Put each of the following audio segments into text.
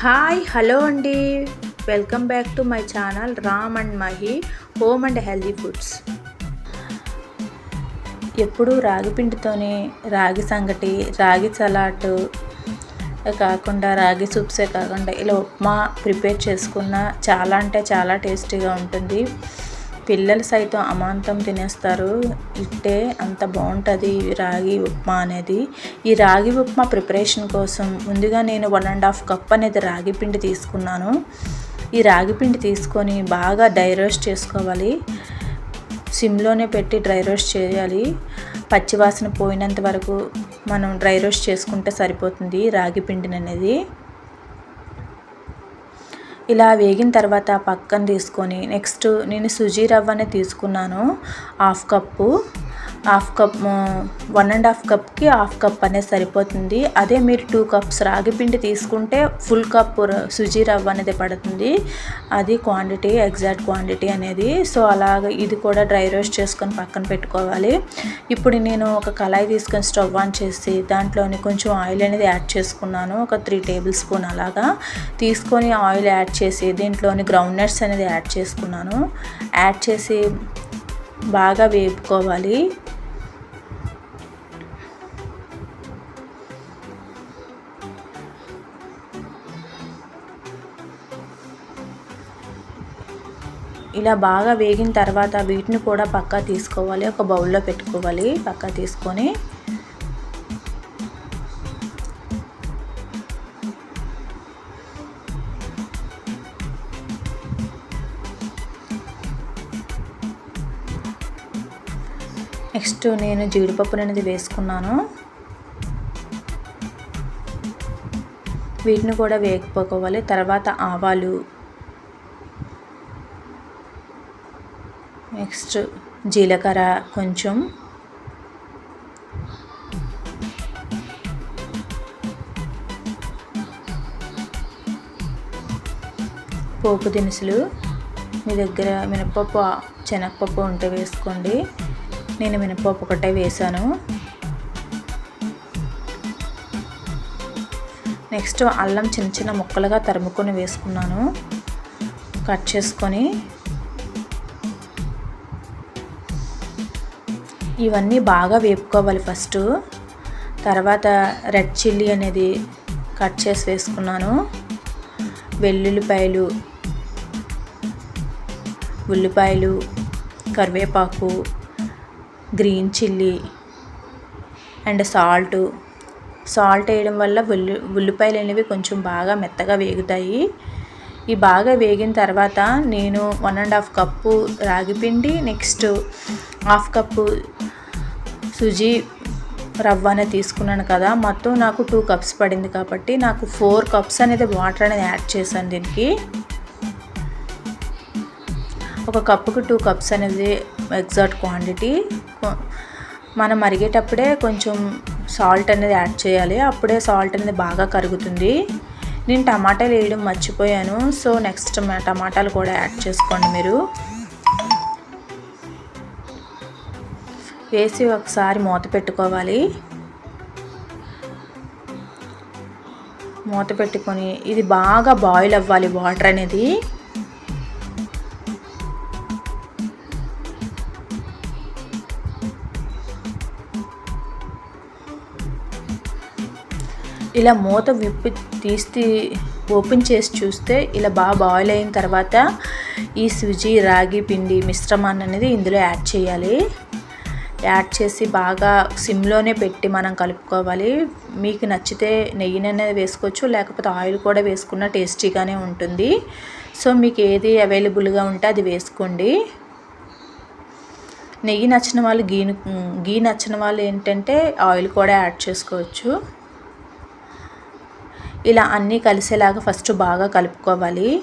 Hi hello అండి. Welcome back to my channel Ram and Mahi home and healthy foods. ఎప్పుడూ రాగి పిండితోనే రాగి సంగటి రాగి సలాడ్ కాకుండా రాగి సూప్సే కాకుండా ఇలా ఉప్మా ప్రిపేర్ చేసుకున్న చాలా అంటే చాలా టేస్టీగా ఉంటుంది. పిల్లలు సైతం అమాంతం తినేస్తారు. ఇట్టే అంత బాగుంటుంది రాగి ఉప్మా అనేది. ఈ రాగి ఉప్మా ప్రిపరేషన్ కోసం ముందుగా నేను వన్ అండ్ హాఫ్ కప్ అనేది రాగి పిండి తీసుకున్నాను. ఈ రాగి పిండి తీసుకొని బాగా డ్రై రోస్ట్ చేసుకోవాలి. సిమ్లోనే పెట్టి డ్రై రోస్ట్ చేయాలి. పచ్చివాసన పోయినంత వరకు మనం డ్రై రోస్ట్ చేసుకుంటే సరిపోతుంది రాగి పిండిని అనేది. ఇలా వేగిన తర్వాత పక్కన తీసుకొని నెక్స్ట్ నేను సుజీ రవ్వని తీసుకున్నాను. Half cup. Half cup one and half కప్కి half cup అనేది సరిపోతుంది. అదే మీరు టూ కప్స్ రాగి పిండి తీసుకుంటే ఫుల్ కప్ సుజీ రవ్వ అనేది పడుతుంది. అది క్వాంటిటీ ఎగ్జాక్ట్ క్వాంటిటీ అనేది. సో అలాగ ఇది కూడా డ్రై రోస్ట్ చేసుకొని పక్కన పెట్టుకోవాలి. ఇప్పుడు నేను ఒక కళాయి తీసుకొని స్టవ్ ఆన్ చేసి దాంట్లోని కొంచెం ఆయిల్ అనేది యాడ్ చేసుకున్నాను. ఒక త్రీ టేబుల్ స్పూన్ అలాగా. తీసుకొని ఆయిల్ యాడ్ చేసి దీంట్లోని గ్రౌండ్ నట్స్ అనేది యాడ్ చేసుకున్నాను. యాడ్ చేసి బాగా వేపుకోవాలి. ఇలా బాగా వేగిన తర్వాత వీటిని కూడా పక్కా తీసుకోవాలి. ఒక బౌల్లో పెట్టుకోవాలి. పక్కా తీసుకొని నెక్స్ట్ నేను జీడిపప్పు అనేది వేసుకున్నాను. వీటిని కూడా వేగిపోకోవాలి. తర్వాత ఆవాలు నెక్స్ట్ జీలకర్ర కొంచెం. పోపు దినుసులు. మీ దగ్గర మినపప్పు శనగపప్పు ఉంటే వేసుకోండి. నేను మినపప్పు ఒకటే వేసాను. నెక్స్ట్ అల్లం చిన్న చిన్న ముక్కలుగా తరుముకొని వేసుకున్నాను. కట్ చేసుకొని ఇవన్నీ బాగా వేపుకోవాలి ఫస్ట్. తర్వాత రెడ్ చిల్లీ అనేది కట్ చేసి వేసుకున్నాను. వెల్లుల్లిపాయలు ఉల్లిపాయలు కరివేపాకు green chilli and salt. Salt వేయడం వల్ల ఉల్లి ఉల్లిపాయలు అనేవి కొంచెం బాగా మెత్తగా వేగుతాయి. ఈ బాగా వేగిన తర్వాత నేను వన్ అండ్ హాఫ్ కప్పు రాగిపిండి నెక్స్ట్ హాఫ్ కప్పు సుజీ రవ్వ అనేది తీసుకున్నాను కదా మొత్తం నాకు టూ కప్స్ పడింది కాబట్టి నాకు ఫోర్ కప్స్ అనేది వాటర్ అనేది యాడ్ చేశాను దీనికి. ఒక కప్పుకు టూ కప్స్ అనేది ఎగ్జాక్ట్ క్వాంటిటీ మనం మరిగేటప్పుడే కొంచెం సాల్ట్ అనేది యాడ్ చేయాలి అప్పుడే సాల్ట్ అనేది బాగా కరుగుతుంది. నేను టమాటాలు వేయడం మర్చిపోయాను సో నెక్స్ట్ టమాటాలు కూడా యాడ్ చేసుకోండి మీరు. వేసి ఒకసారి మూత పెట్టుకోవాలి. మూత పెట్టుకొని ఇది బాగా బాయిల్ అవ్వాలి వాటర్ అనేది. ఇలా మూత విప్పి తీసి ఓపెన్ చేసి చూస్తే ఇలా బాగా బాయిల్ అయిన తర్వాత ఈ సుజీ రాగి పిండి మిశ్రమాన్ని అనేది ఇందులో యాడ్ చేయాలి. యాడ్ చేసి బాగా సిమ్లోనే పెట్టి మనం కలుపుకోవాలి. మీకు నచ్చితే నెయ్యినైనా వేసుకోవచ్చు లేకపోతే ఆయిల్ కూడా వేసుకున్న టేస్టీగానే ఉంటుంది. సో మీకు ఏది అవైలబుల్గా ఉంటే అది వేసుకోండి. నెయ్యి నచ్చిన వాళ్ళు గీ గీ నచ్చిన వాళ్ళు ఏంటంటే ఆయిల్ కూడా యాడ్ చేసుకోవచ్చు. ఇలా అన్నీ కలిసేలాగా ఫస్ట్ బాగా కలుపుకోవాలి.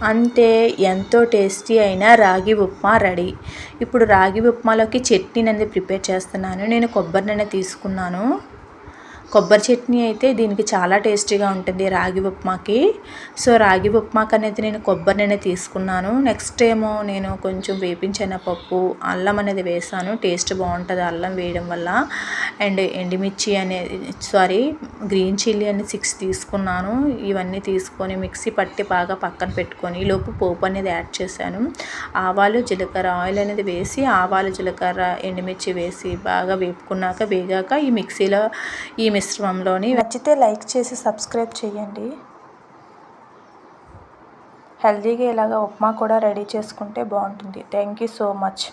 అంతే ఎంతో టేస్టీ అయిన రాగి ఉప్మా రెడీ. ఇప్పుడు రాగి ఉప్మాలోకి చట్నీ అనేది ప్రిపేర్ చేస్తున్నాను. నేను కొబ్బరి నూనె తీసుకున్నాను. కొబ్బరి చట్నీ అయితే దీనికి చాలా టేస్టీగా ఉంటుంది రాగి ఉప్మాకి. సో రాగి ఉప్మాకి అనేది నేను కొబ్బరి కొబ్బరిని తీసుకున్నాను. నెక్స్ట్ ఏమో నేను కొంచెం వేపించిన పప్పు అల్లం అనేది వేసాను. టేస్ట్ బాగుంటుంది అల్లం వేయడం వల్ల. అండ్ ఎండుమిర్చి అనేది సారీ గ్రీన్ చిల్లీ అని సిక్స్ తీసుకున్నాను. ఇవన్నీ తీసుకొని మిక్సీ పట్టి బాగా పక్కన పెట్టుకొని ఈ లోపు పోపు అనేది యాడ్ చేశాను. ఆవాలు జీలకర్ర ఆయిల్ అనేది వేసి ఆవాలు జీలకర్ర ఎండుమిర్చి వేసి బాగా వేపుకున్నాక వేగాక ఈ మిక్సీలో ఈ మిశ్రమంలోని నచ్చితే లైక్ చేసి సబ్స్క్రైబ్ చేయండి. హెల్తీగా ఇలాగ ఉప్మా కూడా రెడీ చేసుకుంటే బాగుంటుంది. Thank you so much.